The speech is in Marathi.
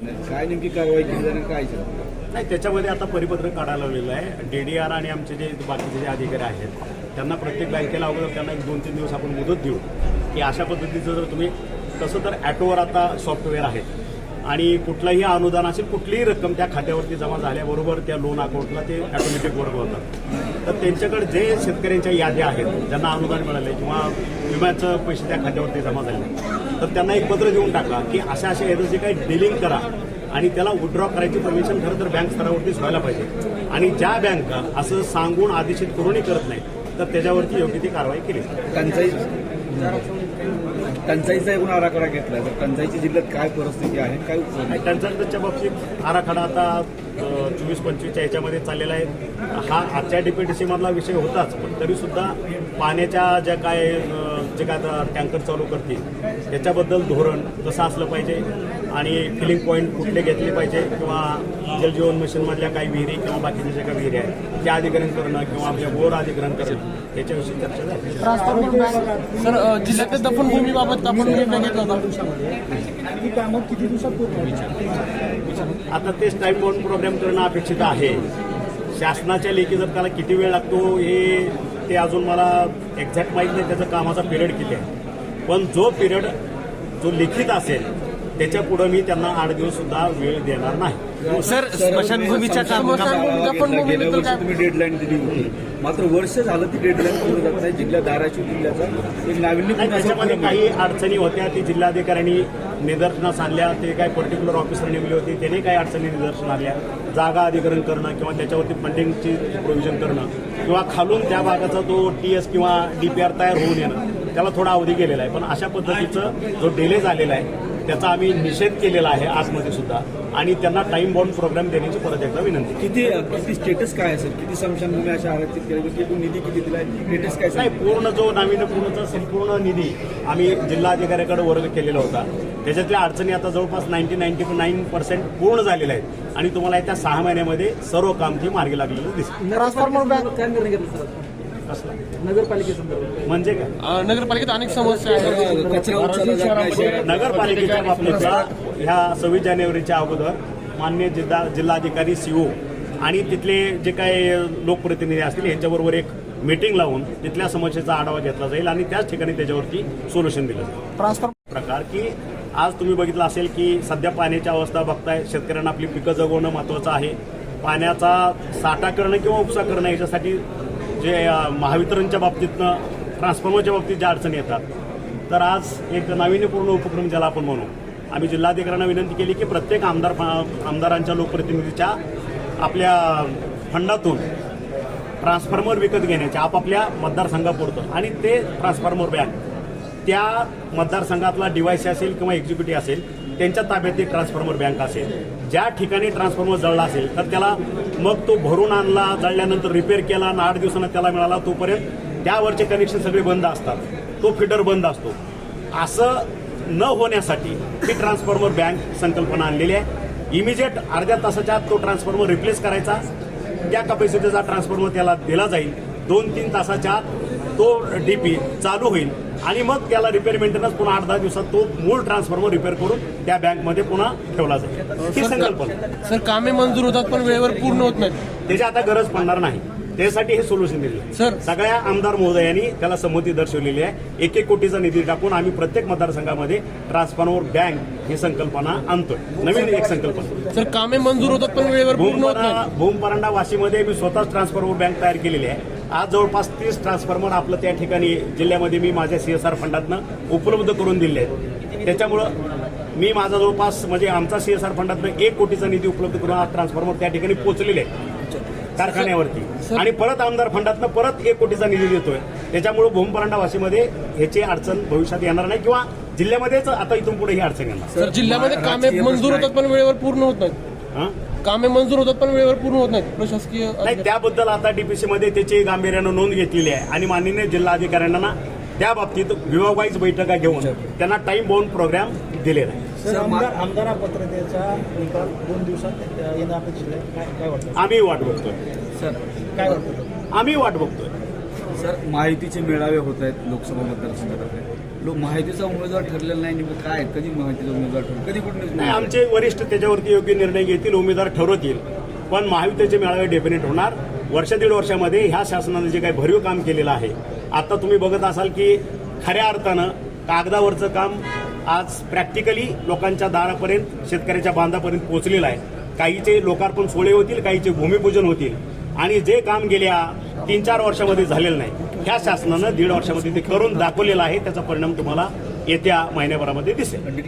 काय नेमकी कारवाई केली जाणार काय नाही त्याच्यामध्ये आता परिपत्रक काढायला लावलेलं आहे. डीडीआर आणि आमचे जे बाकीचे जे अधिकारी आहेत त्यांना प्रत्येक बँकेला अगोदर त्यांना एक दोन तीन दिवस आपण मुदत देऊ की अशा पद्धतीचं जर तुम्ही तसं तर ॲटोवर आता सॉफ्टवेअर आहे. आणि कुठलंही अनुदान असेल कुठलीही रक्कम त्या खात्यावरती जमा झाल्याबरोबर त्या लोन अकाउंटला ते ऑटोमॅटिक वर्क होतात तर त्यांच्याकडे जे शेतकऱ्यांच्या याद्या आहेत ज्यांना अनुदान मिळाले किंवा विम्याचं पैसे त्या खात्यावरती जमा झाले तर त्यांना एक पत्र देऊन टाका की अशा अशा याचं जे काही डिलिंग करा आणि त्याला विड्रॉ करायची परमिशन खरं तर बँक स्तरावरतीच व्हायला पाहिजे. आणि ज्या बँका असं सांगून आदेशित करूनही करत नाही तर त्याच्यावरती योग्य ती कारवाई केली टंचाई टंचाईचा एकूण आराखडा घेतला तर टंचाईची जिल्ह्यात काय परिस्थिती आहे? काय टंचाईच्या बाबतीत आराखडा आता चोवीस पंचवीसच्या याच्यामध्ये चाललेला आहे. हा आजच्या डीपीडीसी मधला विषय होताच पण तरी सुद्धा पाण्याच्या ज्या काय जे काय आता टँकर चालू करतील त्याच्याबद्दल धोरण कसं असलं पाहिजे आणि फिलिंग पॉईंट कुठले घेतले पाहिजे किंवा जलजीवन मिशनमधल्या काही विहिरी किंवा बाकीच्या ज्या काही विहिरी आहेत त्या अधिग्रहण करणं किंवा आपल्या बोर अधिग्रहण करणं याच्याविषयी चर्चा झाली. सर जिल्ह्यातल्या दफनभूमीबाबत आपण निर्णय घेतला होता ही कामं किती दिवसात पूर्ण होईल आता तेच टाईम बाउंड प्रोग्राम करणं अपेक्षित आहे. शासनाच्या लेखी जर त्याला किती वेळ लागतो हे ते अजून मला एक्झॅक्ट माहीत नाही. त्याचा कामाचा पिरियड किती आहे. पण जो पिरियड जो लिखित असेल त्याच्या पुढे मी त्यांना आठ दिवस सुद्धा वेळ देणार नाही. सर स्मशानभूमीच्या गेल्या वर्षी तुम्ही डेडलाईन दिली होती. मात्र वर्ष झालं ती डेडलाईन पूर्ण जात नाही. जिल्हा धाराशिव जिल्ह्याचा एक त्याच्यामध्ये काही अडचणी होत्या. ती जिल्हाधिकाऱ्यांनी निदर्शनास आणल्या. ते काही पर्टिक्युलर ऑफिसर नेमली होती. त्याने काही अडचणी निदर्शन आल्या जागा अधिग्रहण करणं किंवा त्याच्यावरती फंडिंगची प्रोव्हिजन करणं किंवा खालून त्या भागाचा तो टी एस किंवा डी पी आर तयार होऊन येणं त्याला थोडा अवधी गेलेला आहे. पण अशा पद्धतीचं जो डिले झालेला आहे त्याचा आम्ही निषेध केलेला आहे आजमध्ये सुद्धा. आणि त्यांना टाइम बाउंड प्रोग्राम देण्याची परत एकदा विनंती. किती किती स्टेटस काय असेल? किती समशानभूमी अशा आरक्षित केल्या किती निधी किती दिलाय? स्टेटस काय नाही? पूर्ण जो नाविन्यपूर्णचा संपूर्ण निधी आम्ही जिल्हा अधिकाऱ्याकडे वर्ग केलेला होता. त्याच्यातल्या अडचणी आता जवळपास नाईन्टी नाईन्टी नाईन पर्सेंट पूर्ण झालेल्या आहेत. आणि तुम्हाला येत्या सहा महिन्यामध्ये सर्व काम ते मार्गी लागलेलं दिसतं ट्रान्सफॉर्मर बँक काय निर्णय घेतला? सर कसलं नगरपालिकेसंदर्भात म्हणजे काय? नगरपालिकेत अनेक समस्या आहेत. नगरपालिकेच्या बाबतीतला ह्या सव्वीस जानेवारीच्या अगोदर मान्य जिल्हा जिल्हाधिकारी सीओ आणि तिथले जे काही लोकप्रतिनिधी असतील यांच्याबरोबर एक मीटिंग लावून तिथल्या समस्येचा आढावा घेतला जाईल आणि त्याच ठिकाणी त्याच्यावरती सोल्युशन दिलं जाईल. ट्रान्सफॉर्म प्रकार की आज तुम्ही बघितलं असेल की सध्या पाण्याची अवस्था बघताय शेतकऱ्यांना आपली पिकं जगवणं महत्त्वाचं आहे. पाण्याचा साठा करणं किंवा उपसा करणं याच्यासाठी जे महावितरणच्या बाबतीतनं ट्रान्सफॉर्मरच्या बाबतीत ज्या अडचणी येतात तर आज एक नाविन्यपूर्ण उपक्रम ज्याला आपण म्हणू. आम्ही जिल्हाधिकाऱ्यांना विनंती केली की प्रत्येक आमदार आमदारांच्या लोकप्रतिनिधीच्या आपल्या फंडातून ट्रान्सफॉर्मर विकत घेण्याचे आपापल्या मतदारसंघापुरतं. आणि ते ट्रान्सफॉर्मर बँक त्या मतदारसंघातला डीवायसी असेल किंवा एक्झिक्युटिव्ह असेल त्यांच्या ताब्यात ती ट्रान्सफॉर्मर बँक असेल. ज्या ठिकाणी ट्रान्सफॉर्मर जळला असेल तर त्याला मग तो भरून आणला जळल्यानंतर रिपेअर केला आणि आठ दिवसानं त्याला मिळाला तोपर्यंत त्यावरचे कनेक्शन सगळे बंद असतात. तो फिडर बंद असतो. असं न होण्यासाठी ही ट्रान्सफॉर्मर बँक संकल्पना आणलेली आहे. इमिजिएट अर्ध्या तासाच्या आत तो ट्रान्सफॉर्मर रिप्लेस करायचा. त्या कपॅसिटीचा ट्रान्सफॉर्मर त्याला दिला जाईल. दोन तीन तासाच्या आत तो डीपी चालू होईल. आणि मग त्याला रिपेअर मेंटेनन्स पुन्हा आठ दहा दिवसात तो मूळ ट्रान्सफॉर्मर रिपेअर करून त्या बँकमध्ये पुन्हा ठेवला जाईल. ही संकल्पना. सर कामे मंजूर होतात पण वेळेवर पूर्ण होत नाहीत. त्याची आता गरज पडणार नाही. त्यासाठी हे सोल्युशन दिलेलं आहे. सर. सगळ्या आमदार महोदयांनी त्याला संमती दर्शवलेली आहे. एक एक कोटीचा निधी टाकून आम्ही प्रत्येक मतदारसंघामध्ये ट्रान्सफॉर्मर बँक ही संकल्पना आणतोय. नवीन एक संकल्पना. सर कामे मंजूर होतात पण वेळेवर नाहीत. भूमपरांडा वाशीमध्ये मी स्वतःच ट्रान्सफॉर्मर बँक तयार केलेली आहे. आज जवळपास तीस ट्रान्सफॉर्मर आपलं त्या ठिकाणी जिल्ह्यामध्ये मी माझ्या सीएसआर फंडातनं उपलब्ध करून दिले आहेत. त्याच्यामुळं मी माझा जवळपास म्हणजे आमचा सीएसआर फंडातनं एक कोटीचा निधी उपलब्ध करून आज ट्रान्सफॉर्मर त्या ठिकाणी पोहोचलेले आहे कारखान्यावरती. आणि परत आमदार फंडातनं परत एक कोटीचा निधी देतोय. त्याच्यामुळे भूमपरांडा वाशीमध्ये ह्याची अडचण भविष्यात येणार नाही किंवा जिल्ह्यामध्येच आता इथून पुढे ही अडचण येणार. सर जिल्ह्यामध्ये कामे मंजूर होतात पण वेळेवर पूर्ण होत नाहीत. हां कामे मंजूर होतात पण वेळेवर पूर्ण होत नाहीत. प्रशासकीय नाही त्याबद्दल आता डीपीसी मध्ये त्याची गांभीर्यानं नोंद घेतलेली आहे. आणि माननीय जिल्हाधिकाऱ्यांना त्या बाबतीत विभागवाईज बैठका घेऊन त्यांना टाइम बाउंड प्रोग्राम दिलेला आहे. सर आमदार आमदार पत्रतेचा निकाल दोन दिवसात अ, येणं अपेक्षित आहे. काय काय वाटतं? आम्ही वाट बघतोय. सर काय वाटतं? आम्ही वाट बघतोय. सर माहितीचे मेळावे होत आहेत लोकसभा मतदारसंघात लोक माहितीचा उमेदवार ठरलेला नाही नेमकं काय कधी माहितीचा उमेदवार ठरतो कधी कुठे नाही आमचे वरिष्ठ त्याच्यावरती योग्य निर्णय घेतील उमेदवार ठरवतील. पण महायुतीचे मेळावे डेफिनेट होणार. वर्ष दीड वर्षामध्ये ह्या शासनाने जे काही भरीव काम केलेलं आहे आता तुम्ही बघत असाल की खऱ्या अर्थानं कागदावरचं काम आज प्रॅक्टिकली लोकांच्या दारापर्यंत शेतकऱ्याच्या बांधापर्यंत पोहोचलेलं आहे. काहीचे लोकार्पण सोहळे होतील काहीचे भूमिपूजन होतील. आणि जे काम गेल्या तीन चार वर्षामध्ये झालेलं नाही ह्या शासनानं दीड वर्षामध्ये ते करून दाखवलेलं आहे त्याचा परिणाम तुम्हाला येत्या महिन्याभरामध्ये दिसेल.